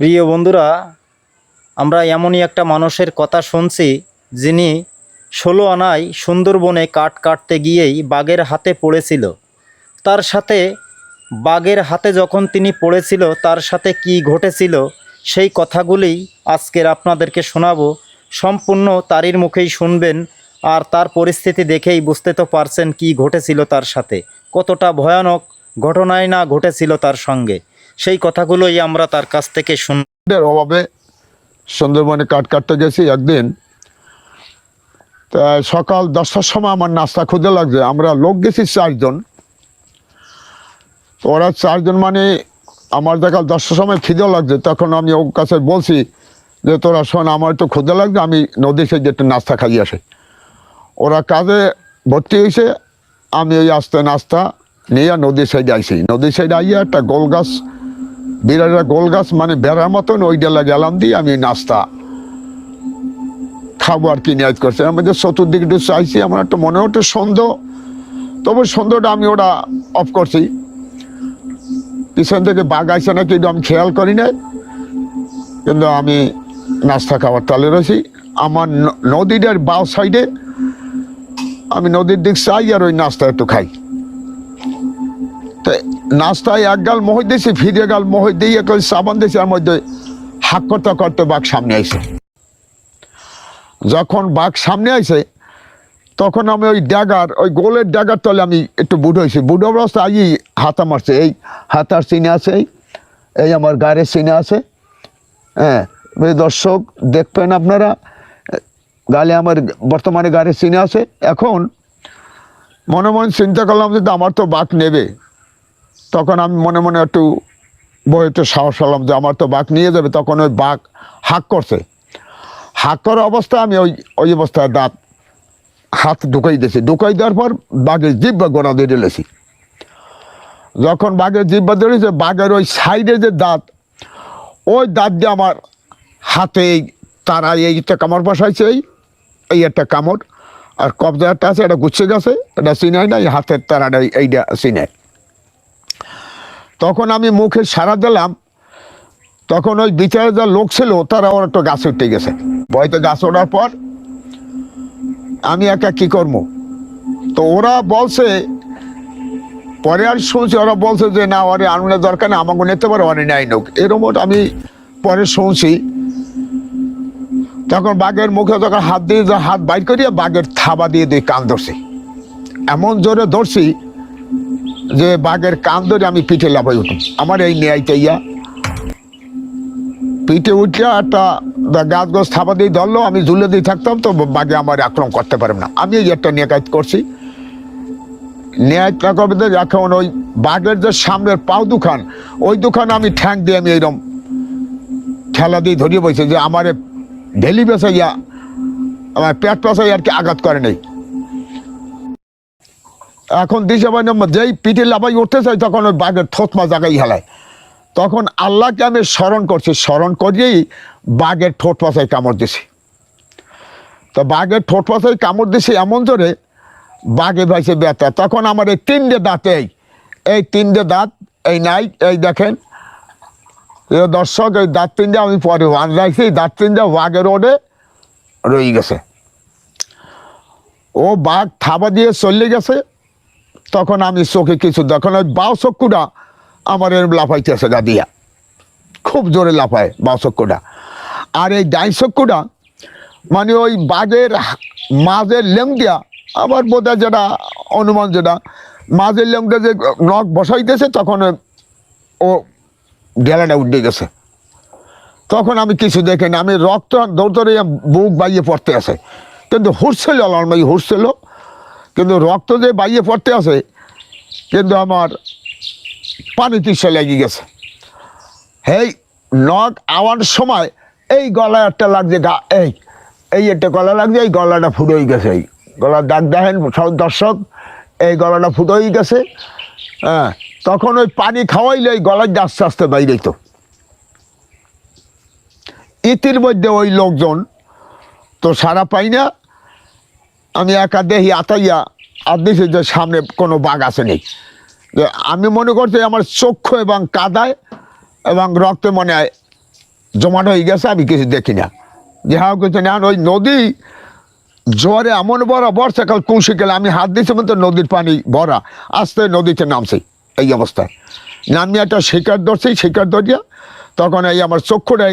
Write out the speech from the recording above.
প্রিয় বন্ধুরা, আমরা এমনই একটা মানুষের কথা শুনছি যিনি ষোলো আনায় সুন্দরবনে কাঠ কাটতে গিয়েই বাঘের হাতে পড়েছিল। তার সাথে বাঘের হাতে যখন তিনি পড়েছিল, তার সাথে কি ঘটেছিল সেই কথাগুলি আজকের আপনাদেরকে শোনাবো। সম্পূর্ণ তারির মুখেই শুনবেন আর তার পরিস্থিতি দেখেই বুঝতে তো পারছেন কি ঘটেছিল তার সাথে, কতটা ভয়ানক ঘটনায় না ঘটেছিল তার সঙ্গে। সেই কথাগুলোই আমরা তার কাছ থেকে শুন এর অভাবে সুন্দরবনে কাঠ কাটতে গেছি একদিন। তা সকাল দশটার সময় আমার নাস্তা খুঁজে লাগছে। আমরা লোক গেছি চারজন। তো ওরা চারজন মানে আমার দেখাল দশটার সময় খিদে লাগছে। তখন আমি ওর কাছে বলছি যে, তোরা শোন, আমার একটু ক্ষুদে লাগছে, আমি নদী সাইডে একটু নাস্তা খাই আসি। ওরা কাজে ভর্তি হয়েছে। আমি ওই আস্তে নাস্তা নিয়ে নদীর সাইডে আইছি। নদীর সাইডে আইয়া একটা গোল গাছ বিরাট গোল গাছ মানে বেড়ার মতন ওই ডেলা গেলাম দিয়ে আমি নাস্তা খাব আর কি নিয়াজ করছে। আমি যে চতুর্দিকে একটু চাইছি, আমার একটা মনে হচ্ছে সন্দেহ তবে সন্দেহটা আমি ওটা অফ করছি। পিছন থেকে বাঘ আইসে এটা আমি খেয়াল করি নাই। কিন্তু আমি নাস্তা খাবার তালে রয়েছি। আমার নদীটার বাও সাইডে আমি নদীর দিক চাই আর ওই নাস্তা একটু খাই। তো নাস্তায় এক গাল মহি দিয়েছি ফিরে গাল মহি দিয়ে একটা সাবান দিয়েছি আর মধ্যে হাক করতে বাঘ সামনে আইছে। যখন বাঘ সামনে আইছে, তখন আমি ওই ড্যাগার, ওই গোলের ড্যাগার তলে আমি একটু বুড়ো হয়েছি বুড়ো অবস্থা আই হাতা মারছে, এই হাতার চিনে আছে, এই এই আমার গায়ের চিনে আছে। হ্যাঁ দর্শক, দেখবেন আপনারা, গালে আমার বর্তমানে গাড়ির চিনে আছে। এখন মনে মনে চিন্তা করলাম যে আমার তো বাঘ নেবে। তখন আমি মনে মনে একটু বইতে সাহস হলাম যে আমার তো বাঘ নিয়ে যাবে, তখন ওই বাঘ হাক করছে। হাক করা অবস্থায় আমি ওই ওই অবস্থায় দাঁত, হাত ঢুকাই দিয়েছি। ঢুকাই দেওয়ার পর বাঘের জিব্বা গোড়া দিয়ে ঢেলেছি যখন বাঘের জিব্বা ধরেছে বাঘের ওই সাইডে যে দাঁত, ওই দাঁত দিয়ে আমার হাতে এই তারা এই একটা কামড় বসাইছে, এই এই একটা কামড়। আর কবজা একটা আছে, এটা গুচ্ছে গেছে, এটা চিনাই না এই হাতের তারাটা এইটা চিনায় তখন আমি মুখে সারা দিলাম। তখন ওই বিচারে যা লোক ছিল, তারা ওর একটা গাছ উঠে গেছে। বয়তে গাছ ওঠার পর আমি একা কি করব? তো ওরা বলছে, পরে আর শুনছি, ওরা বলছে যে, না, ওরে আনুনের দরকার নেই, আমাকে নিতে পারে অনে নাই নোক। এরকম আমি পরে শুনছি। তখন বাঘের মুখে তখন হাত দিয়ে হাত বাইর করিয়া বাঘের থাবা দিয়ে দুই কান ধরছি। এমন জোরে ধরছি যে বাঘের কান ধরে আমি পিঠে লাফাই উঠি। আমার এই নেয়াইতে ইয়া পিঠে উঠে একটা গাছ গাছ থাবা দিয়ে ধরলো, আমি ঝুলে দিয়ে থাকতাম, তো বাঘে আমার আক্রমণ করতে পারবে না। আমি এই একটা নেকাইত করছি। ন্যায় না করবে এখন ওই বাঘের যে সামনের পাও দোকান ওই দোকানে আমি ঠ্যাং দিয়ে আমি এইরকম ঠেলা দিয়ে ধরিয়ে বসে যে আমার ঢেলি বেসাইয়া, আমার পেট পেঁচাই আর কি আঘাত করে নেই। এখন দিশে বাই নম্বর, যেই পিঠে লাফাই উঠতে চাই তখন ওই বাঘের থতমা জায়গায় হেলায়। তখন আল্লাহকে আমি স্মরণ করছি, স্মরণ করিয়েই বাঘের ঠোঁট পাশায় কামড় দিছি। তো বাঘের ঠোঁট পাশায় কামড় দিছি এমন জোরে, বাঘে ভাইছে ব্যথা। তখন আমার এই তিনটে দাঁত এই এই তিনটে দাঁত, এই নাই, এই দেখেন। দর্শক, এই দাঁত তিনটে আমি পরে ওয়ান রাখছি দাঁত তিনটে বাঘের ওডে রয়ে গেছে। ও বাঘ থাবা দিয়ে চলে গেছে তখন আমি চোখে কিছু তখন ওই বাউ চক্ষুটা আমার লাফাইতেছে গাদিয়া খুব জোরে লাফায় বাউ চক্ষুটা। আর এই ডাই চক্ষুটা মানে ওই বাঘের মাঝের লেং দিয়া, আবার বোধহয় যেটা অনুমান যেটা, মাঝের লেংটা যে নখ বসাইতেছে, তখন ও ডেলাটা উঠে গেছে। তখন আমি কিছু দেখিনি আমি রক্ত দৌড় বুক বাইয়ে পড়তে আছে। কিন্তু হুসছিল আলমাই হুসছিল কিন্তু রক্ত যে বাইয়ে পড়তে আছে, কিন্তু আমার পানি তিসে লেগে গেছে। হেই, নখ আওয়ার সময় এই গলা একটা লাগছে গা, এই এই একটা গলা লাগছে, এই গলাটা ফুটো হয়ে গেছে, এই গলার দাগ দেখেন সব দর্শক, এই গলাটা ফুটো হয়ে গেছে। হ্যাঁ তখন ওই পানি খাওয়াইলে ওই গলায় আস্তে আস্তে বাইরে তো ইতির মধ্যে ওই লোকজন তো সারা পাই না আমি একা দেখি আতাইয়া আর দেখি যে সামনে কোনো বাঘ আছে নেই যে আমি মনে করছি আমার চক্ষু এবং কাদায় এবং রক্তে মনে হয় জমাট হয়ে গেছে, আমি কিছু দেখি না। যে হ্যাঁ কিছু না, ওই নদী জোয়ারে এমন বড়, বর্ষাকাল গেলে আমি হাত দিয়েছি তো নদীর পানি ভরা, আস্তে নদীতে নামছে এই অবস্থায়। নামিয়ে একটা শিকার ধরছি, শিকার ধরিয়া তখন এই আমার চক্ষুটা